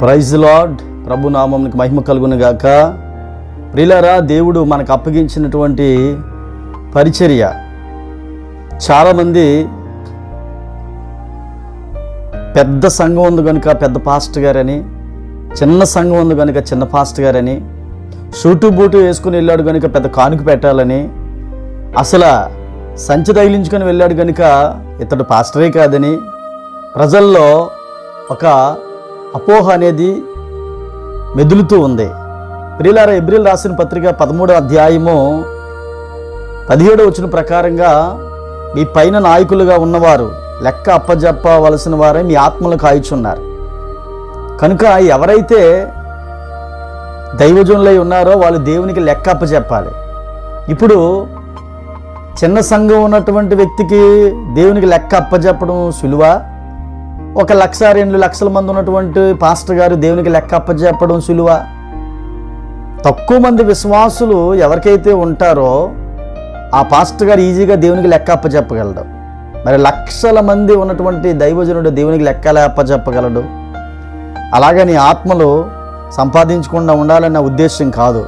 Praise lord ప్రభు నామంకి మహిమ కలుగును గాక ప్రిలరా దేవుడు మనకు అప్పగించినటువంటి పరిచర్య. చాలామంది పెద్ద సంఘం ఉంది కనుక పెద్ద పాస్ట్ గారని చిన్న సంఘం ఉంది కనుక చిన్న పాస్ట్ గారని షూటు బూటు వేసుకుని వెళ్ళాడు కనుక పెద్ద కానుక పెట్టాలని అసలు సంచి తగిలించుకొని వెళ్ళాడు కనుక ఇతడు పాస్టరే కాదని ప్రజల్లో ఒక అపోహ అనేది మెదులుతూ ఉంది. ప్రియులార ఎబ్రిల్ రాసిన పత్రిక పదమూడో అధ్యాయము పదిహేడో వచ్చిన ప్రకారంగా మీ పైన నాయకులుగా ఉన్నవారు లెక్క అప్పజెప్పవలసిన వారే మీ ఆత్మలు కాయిచున్నారు. కనుక ఎవరైతే దైవజనులై ఉన్నారో వాళ్ళు దేవునికి లెక్క అప్పచెప్పాలి ఇప్పుడు చిన్న సంఘం ఉన్నటువంటి వ్యక్తికి దేవునికి లెక్క అప్పచెప్పడం సులువా? ఒక లక్ష రెండు లక్షల మంది ఉన్నటువంటి పాస్టర్ గారు దేవునికి లెక్క అప్పచెప్పడం సులువ? తక్కువ మంది విశ్వాసులు ఎవరికైతే ఉంటారో ఆ పాస్టర్ గారు ఈజీగా దేవునికి లెక్క అప్పచెప్పగలడు మరి లక్షల మంది ఉన్నటువంటి దైవజనుడు దేవునికి లెక్కలే అప్పచెప్పగలడు అలాగని ఆత్మలు సంపాదించకుండా ఉండాలన్న ఉద్దేశం కాదు.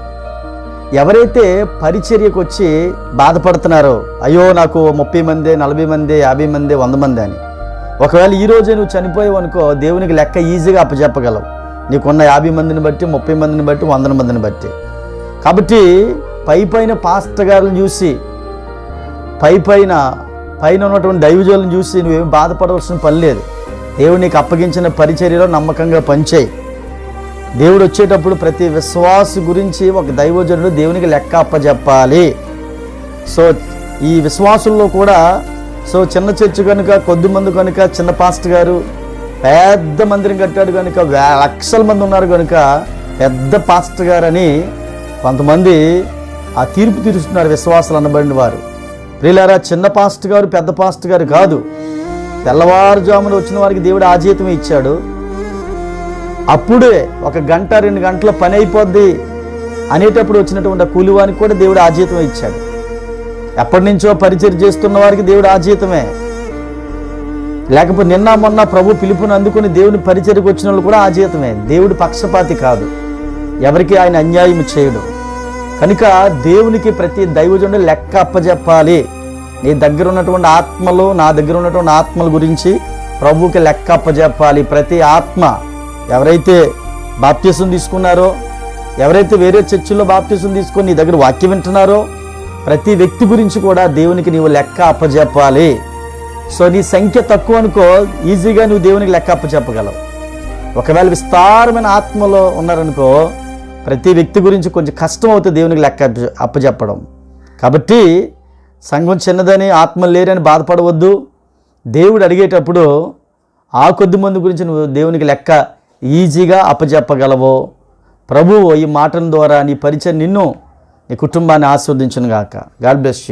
ఎవరైతే పరిచర్యకు వచ్చి బాధపడుతున్నారో అయ్యో నాకు ముప్పై మంది నలభై మంది యాభై మంది వంద మంది అని ఒకవేళ ఈ రోజే నువ్వు చనిపోయావు అనుకో దేవునికి లెక్క ఈజీగా అప్పచెప్పగలవు. నీకున్న యాభై మందిని బట్టి ముప్పై మందిని బట్టి వందల మందిని బట్టి. కాబట్టి పై పైన పాస్టర్ గారిని చూసి పై పైన పైన ఉన్నటువంటి దైవజులను చూసి నువ్వేం బాధపడవలసిన పని లేదు. దేవుడు నీకు అప్పగించిన పరిచర్యలో నమ్మకంగా పనిచేయి. దేవుడు వచ్చేటప్పుడు ప్రతి విశ్వాసు గురించి ఒక దైవజనుడు దేవునికి లెక్క అప్పచెప్పాలి. సో ఈ విశ్వాసుల్లో కూడా సో చిన్న చర్చి కనుక కొద్ది మంది కనుక చిన్న పాస్ట్ గారు పెద్ద మందిరం కట్టాడు కనుక లక్షల మంది ఉన్నారు కనుక పెద్ద పాస్ట్ గారని కొంతమంది ఆ తీర్పు తీరుస్తున్నారు విశ్వాసాలు అనబడిన వారు. ప్రియులారా చిన్న పాస్ట్ గారు పెద్ద పాస్ట్ గారు కాదు. తెల్లవారుజామున వచ్చిన వారికి దేవుడు ఆ ఇచ్చాడు. అప్పుడే ఒక గంట రెండు గంటల పని అయిపోద్ది అనేటప్పుడు వచ్చినటువంటి కూలివానికి కూడా దేవుడు ఆ ఇచ్చాడు. ఎప్పటి నుంచో పరిచయం చేస్తున్న వారికి దేవుడు ఆ జీతమే లేకపోతే నిన్న మొన్న ప్రభు పిలుపుని అందుకుని దేవుని పరిచయకు వచ్చిన వాళ్ళు కూడా ఆ జీతమే దేవుడు పక్షపాతి కాదు. ఎవరికి ఆయన అన్యాయం చేయడు. కనుక దేవునికి ప్రతి దైవజుడు లెక్క అప్పజెప్పాలి. నీ దగ్గర ఉన్నటువంటి ఆత్మలు నా దగ్గర ఉన్నటువంటి ఆత్మల గురించి ప్రభువుకి లెక్క అప్పజెప్పాలి. ప్రతి ఆత్మ ఎవరైతే బాప్తీసం తీసుకున్నారో ఎవరైతే వేరే చర్చిలో బాప్తీసం తీసుకొని నీ దగ్గర వాక్యం వింటున్నారో ప్రతి వ్యక్తి గురించి కూడా దేవునికి నీవు లెక్క అప్పజెప్పాలి. సో నీ సంఖ్య తక్కువ అనుకో ఈజీగా నువ్వు దేవునికి లెక్క అప్పచెప్పగలవు ఒకవేళ విస్తారమైన ఆత్మలో ఉన్నారనుకో ప్రతి వ్యక్తి గురించి కొంచెం కష్టం అవుతుంది దేవునికి లెక్క అప్పచెప్పడం కాబట్టి సంఘం చిన్నదని ఆత్మ లేరని బాధపడవద్దు. దేవుడు అడిగేటప్పుడు ఆ కొద్ది మంది గురించి నువ్వు దేవునికి లెక్క ఈజీగా అప్పచెప్పగలవు ప్రభువు ఈ మాటల ద్వారా నీ పరిచయం నిన్ను నీ కుటుంబాన్ని ఆస్వాదించును గాక గాడ్ బ్లెస్ యూ.